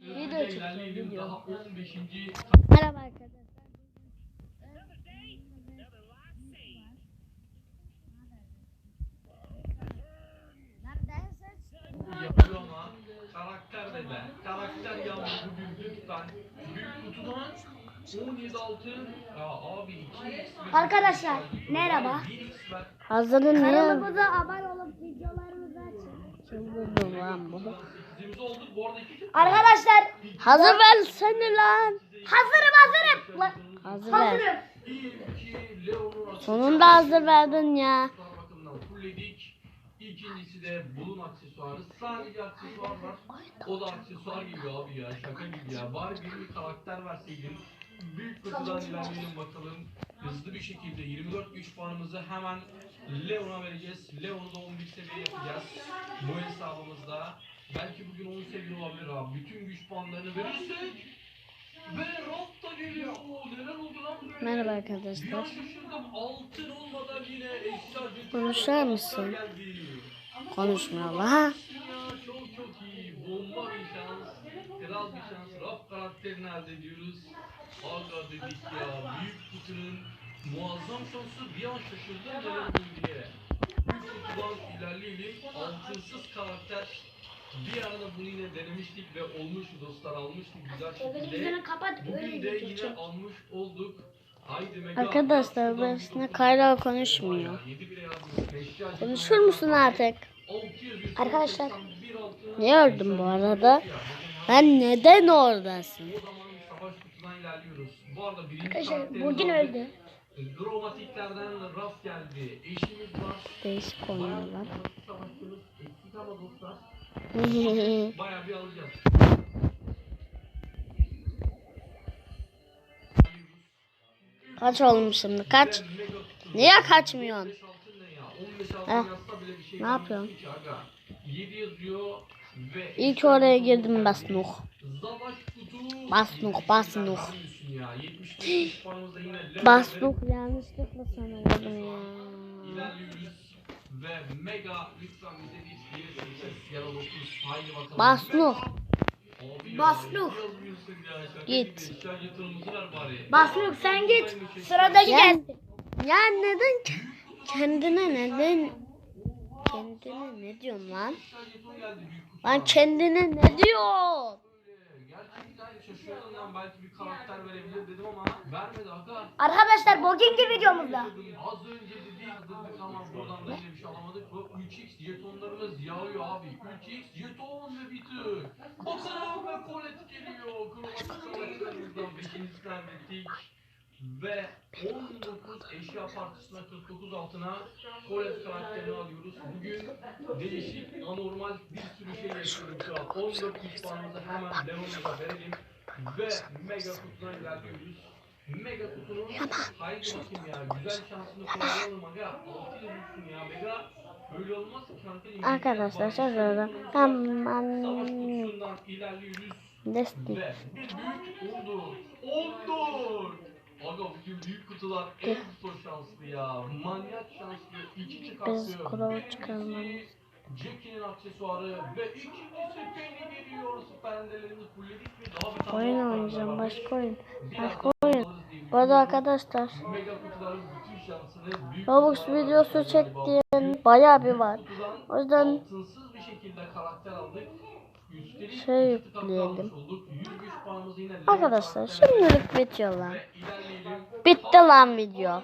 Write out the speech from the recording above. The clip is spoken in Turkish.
Video çekeceğim video. Daha 15. Merhaba arkadaşlar. yapıyor ama karakter de be. Karakter yalnız bugün lütfen. Büyük kutudan 17 altın. Ya abi 2x Arkadaşlar, merhaba. 1x ver. Hazırın ne? Kanalımıza abone olup videolarımızı açın. Çıldırdım lan bu. Arkadaşlar Hazır ver seni lan. hazırım hazırım. Lan, Hazır ver. Hazırım. Leon'un Sonunda hazır verdin ya. aksesuar bakımından fullledik. İkincisi de bunun aksesuarı. Sadece aksesuar var. O da aksesuar gibi abi ya. Şaka gibi ya. Bari bir karakter verseydin. Büyük kutudan ilerleyelim bakalım. Hızlı bir şekilde 24 güç puanımızı hemen Leon'a vereceğiz. Leon'u da 11 seviye yapacağız. Bu hesabımızda. Belki bugün 10 seviye olabilir abi. Bütün güç puanlarını verirsek. Ve Rob da geliyor. Neler oldu lan böyle? Merhaba Bir an arkadaşlar. şaşırdım. Altın olmadan yine eşya ciddi Konuşar mısın? geldi. Konuşmuyor la. Ya çok çok iyi. Bomba bir şans. Kral bir şans. Rap karakterini elde ediyoruz. Aga dedik ya. Büyük kutunun muazzam şansı bir an şaşırdım neler oldu diye. Büyük kutudan ilerleyelim. Altınsız karakter. Bir arada bunu yine denemiştik ve olmuştu dostlar almıştık güzel şekilde. Kapat öyle Bugün de yine almış olduk. Haydi Mega. Arkadaşlar başına bir Kayra konuşmuyor. Konuşur musun artık? 600, Arkadaşlar, 181 altın. Niye öldün bu arada? Ben neden oradasın? Arkadaşlar bugün öldü. Dromatiklerden raf geldi. Eşimiz var. Değişik oynuyorlar. Ama dostlar. Bayağı bir alacağız. Kaç olmuş şimdi kaç? Niye kaçmıyorsun? 15 altın ne ya? 15 altın Heh. yazsa bile bir şey Ne yapıyorsun? ki aga. 7 yazıyor ve İlk oraya girdim Basnuh. Basnuh, Basnuh. Vermiyorsun ya. 75 puanımızda yine level Basnuh yanlışlıkla sanıyordum ya. Ve mega lütfen bize bir diye ses yaralısız. Haydi bakalım. Ya, şaka Git. Basnuh sen git. Sıradaki Ya, gelsin. ya neden ke- kendine neden kendine ne diyorsun lan? Geldi. Lan kendine ne diyorsun? Şaşırdım lan belki bir karakter verebilir dedim ama vermedi aga. Arkadaşlar bugünkü videomuzda. Az önce dedik ama buradan da yine bir şey alamadık. Bu 3x jetonlarımız yağıyor abi. 3x jeton ve bir tık. Bakalım ve kolet geliyor. Kromatik savaşlarımızdan 5. kaybettik. Ve 19 eşya partisine 49 altına kolet karakterini alıyoruz. Bugün değişik, anormal bir sürü şey yaşıyoruz şu an. 14 güç puanımızı hemen Leon'a verelim. Ve mega kutudan ilerliyoruz. Mega kutunun haydi bakayım ya güzel şansını kullanalım aga. 6 yazıyorsun ya mega. Böyle olmaz ki kanka. Arkadaşlar şaşırdım. Tamam. ilerliyoruz. Destek. Ve bir büyük 14. 14. Aga bugün büyük kutular en zor şanslı ya. Manyak şanslı. İki çıkartıyor. Biz kulağı çıkarmalıyız. Jackie'nin aksesuarı ve ikincisi Penny geliyor. Süperlerimizi Oyun oynayacağım. Başka oyun. Başka oyun. Bu arkadaşlar Robux videosu vereceğiz. çektiğim bayağı bir var. O yüzden Şey yükleyelim. almış olduk. 100 güç puanımızı yine arkadaşlar şimdilik bitiyor lan. Bitti lan video.